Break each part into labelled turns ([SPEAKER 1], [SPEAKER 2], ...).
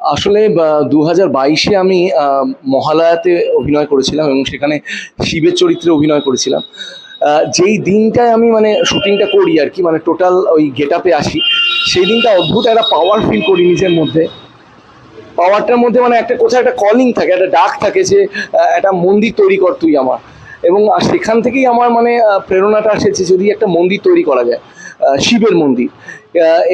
[SPEAKER 1] আসলে দু হাজার বাইশে আমি মহালয়াতে অভিনয় করেছিলাম এবং সেখানে শিবের চরিত্রে অভিনয় করেছিলাম। যেই দিনটায় আমি মানে শুটিংটা করি আর কি মানে টোটাল ওই গেট আপে আসি, সেই দিনটা অদ্ভুত একটা পাওয়ার ফিল করি নিজের মধ্যে। পাওয়ারটার মধ্যে মানে একটা কোথাও একটা কলিং থাকে, একটা ডাক থাকে যে একটা মন্দির তৈরি কর তুই আমার। এবং সেখান থেকেই আমার মানে প্রেরণাটা এসেছে যদি একটা মন্দির তৈরি করা যায়। শিবের মন্দির।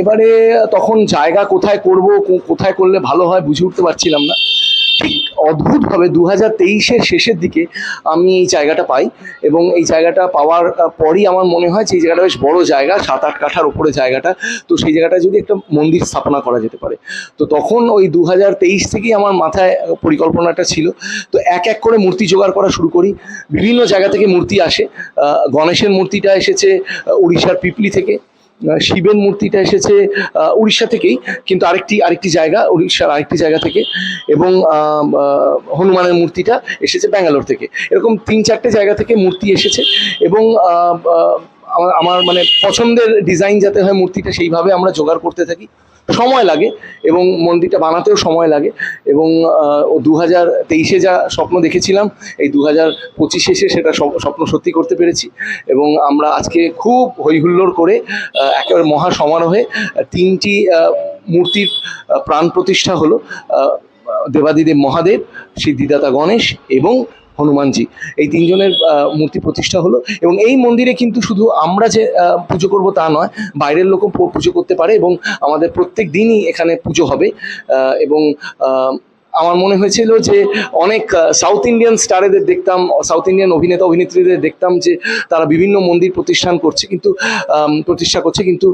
[SPEAKER 1] এবারে তখন জায়গা কোথায় করব কোথায় করলে ভালো হয় বুঝে উঠতে পারছিলাম না। ঠিক অদ্ভুতভাবে দু হাজার তেইশের শেষের দিকে আমি এই জায়গাটা পাই এবং এই জায়গাটা পাওয়ার পরই আমার মনে হয় যে এই জায়গাটা বেশ বড় জায়গা সাত আট কাঠার উপরে জায়গাটা। তো সেই জায়গাটা যদি একটা মন্দির স্থাপনা করা যেতে পারে। তো তখন ওই দু হাজার তেইশ থেকেই আমার মাথায় পরিকল্পনাটা ছিল। তো এক এক করে মূর্তি জোগাড় করা শুরু করি। বিভিন্ন জায়গা থেকে মূর্তি আসে। গণেশের মূর্তিটা এসেছে উড়িষ্যার পিপলি থেকে। শিবের মূর্তিটা এসেছে উড়িষ্যা থেকেই, কিন্তু আরেকটি আরেকটি জায়গা, উড়িষ্যার আরেকটি জায়গা থেকে, এবং হনুমানের মূর্তিটা এসেছে ব্যাঙ্গালোর থেকে। এরকম তিন চারটে জায়গা থেকে মূর্তি এসেছে, এবং আমার আমার মানে পছন্দের ডিজাইন যাতে হয় মূর্তিটা, সেইভাবে আমরা জোগাড় করতে থাকি। সময় লাগে এবং মন্দিরটা বানাতেও সময় লাগে এবং ও দু হাজার তেইশে যা স্বপ্ন দেখেছিলাম, এই দু হাজার পঁচিশে এসে সেটা স্বপ্ন সত্যি করতে পেরেছি এবং আমরা আজকে খুব হৈহুল্লোড় করে একেবারে মহা সমারোহে তিনটি মূর্তির প্রাণ প্রতিষ্ঠা হলো দেবাদিদেব মহাদেব, সিদ্ধিদাতা গণেশ এবং হনুমানজি। এই তিনজনের মূর্তি প্রতিষ্ঠা হলো এবং এই মন্দিরে কিন্তু শুধু আমরা যে পুজো করব তা নয়, বাইরের লোকও পুজো করতে পারে এবং আমাদের প্রত্যেক দিনই এখানে পুজো হবে। এবং আমার মনে হয়েছিল যে অনেক সাউথ ইন্ডিয়ান স্টারেদের দেখতাম সাউথ ইন্ডিয়ান অভিনেতা, অভিনেত্রীদের দেখতাম যে তারা বিভিন্ন মন্দির প্রতিষ্ঠান করছে, কিন্তু প্রতিষ্ঠা করছে, কিন্তু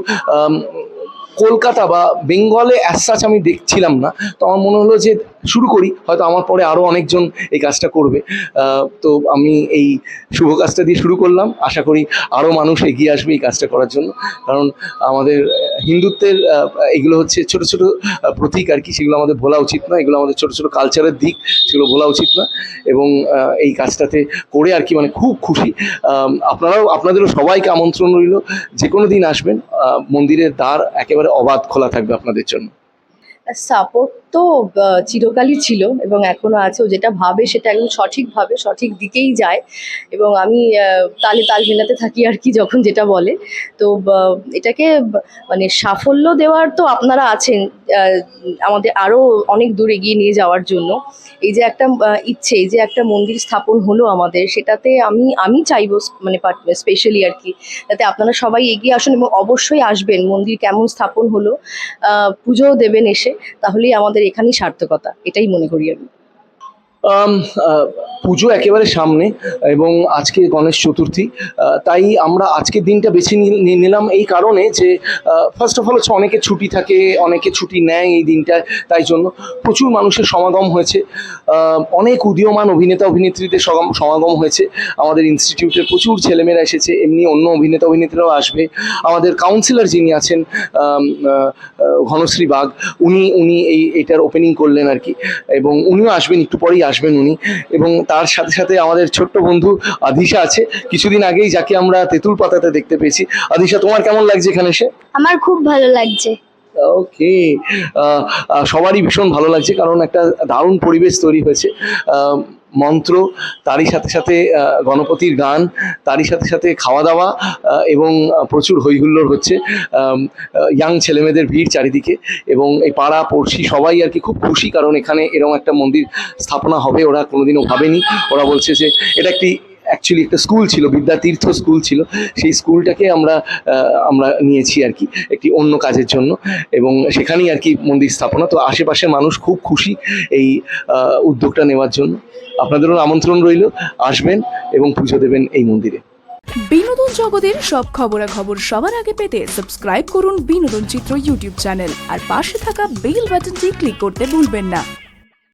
[SPEAKER 1] কলকাতা বা বেঙ্গলে অ্যাসাচ আমি দেখছিলাম না। তো আমার মনে হলো যে শুরু করি, হয়তো আমার পরে আরও অনেকজন এই কাজটা করবে। তো আমি এই শুভ কাজটা দিয়ে শুরু করলাম। আশা করি আরও মানুষ এগিয়ে আসবে এই কাজটা করার জন্য। কারণ আমাদের হিন্দুত্বের এগুলো হচ্ছে ছোট ছোট প্রতীক আর কি, সেগুলো আমাদের ভোলা উচিত না এগুলো আমাদের ছোট ছোট কালচারের দিক, সেগুলো ভোলা উচিত না এবং এই কাজটাতে করে আর কি মানে খুব খুশি। আপনারাও, আপনাদেরও সবাইকে আমন্ত্রণ রইল। যে কোনো দিন আসবেন মন্দিরের দ্বার একেবারে অবাধ খোলা থাকবে আপনাদের জন্য।
[SPEAKER 2] সাপোর্ট তো চিরকালই ছিল এবং এখনও আছে যেটা ভাবে সেটা একদম সঠিকভাবে সঠিক দিকেই যায় এবং আমি তালে তাল মেলাতে থাকি আর কি যখন যেটা বলে। তো এটাকে মানে সাফল্য দেওয়ার তো আপনারা আছেন আমাদের আরও অনেক দূর এগিয়ে নিয়ে যাওয়ার জন্য। এই যে একটা ইচ্ছে, এই যে একটা মন্দির স্থাপন হলো আমাদের, সেটাতে আমি আমি চাইব মানে স্পেশালি আর কি। যাতে আপনারা সবাই এগিয়ে আসুন এবং অবশ্যই আসবেন। মন্দির কেমন স্থাপন হলো পুজোও দেবেন এসে, তাহলেই আমাদের এখানেই সার্থকতা এটাই মনে করি আমি।
[SPEAKER 1] পুজো একেবারে সামনে এবং আজকে গণেশ চতুর্থী তাই আমরা আজকের দিনটা বেছে নিলাম এই কারণে যে ফার্স্ট অফ অল হচ্ছে অনেকে ছুটি থাকে, অনেকে ছুটি নেয় এই দিনটায়, তাই জন্য প্রচুর মানুষের সমাগম হয়েছে। অনেক উদীয়মান অভিনেতা অভিনেত্রীদের সমাগম হয়েছে। আমাদের ইনস্টিটিউটের প্রচুর ছেলেমেয়েরা এসেছে, এমনি অন্য অভিনেতা অভিনেত্রীরাও আসবে। আমাদের কাউন্সিলর যিনি আছেন ঘনশ্রী বাগ, উনি উনি এই, এটার ওপেনিং করলেন আর কি। এবং উনিও আসবেন, একটু পরেই আসবেন উনি। এবং তার সাথে সাথে আমাদের ছোট্ট বন্ধু আদিশা আছে। কিছুদিন আগেই যাকে আমরা তেঁতুল পাতাতে দেখতে পেয়েছি। আদিশা তোমার কেমন লাগছে এখানে এসে?
[SPEAKER 3] আমার খুব ভালো লাগছে।
[SPEAKER 1] ওকে। সবারই ভীষণ ভালো লাগছে কারণ একটা দারুণ পরিবেশ তৈরি হয়েছে। আহ, মন্ত্র, তারই সাথে সাথে গণপতির গান, তারই সাথে সাথে খাওয়া দাওয়া এবং প্রচুর হৈহুল্লোড় হচ্ছে ইয়াং ছেলেমেয়েদের ভিড় চারিদিকে, এবং এই পাড়া, পড়শি সবাই আর কি খুব খুশি, কারণ এখানে এরকম একটা মন্দির স্থাপনা হবে, ওরা কোনোদিনও ভাবেনি। ওরা বলছে যে, এটা একটি অ্যাকচুয়ালি একটা স্কুল ছিল বিদ্যাতীর্থ স্কুল ছিল। সেই স্কুলটাকে আমরা আমরা নিয়েছি আর কি, একটি অন্য কাজের জন্য। এবং সেখানেই আর কি মন্দির স্থাপনা। তো আশেপাশের মানুষ খুব খুশি এই উদ্যোগটা নেওয়ার জন্য। আপনাদেরও আমন্ত্রণ রইল। আসবেন এবং পুজো দেবেন এই মন্দিরে।
[SPEAKER 4] বিনোদন জগতের সব খবরাখবর সবার আগে পেতে সাবস্ক্রাইব করুন বিনোদন চিত্র ইউটিউব চ্যানেল আর পাশে থাকা বেল বাটনটি ক্লিক করতে ভুলবেন না।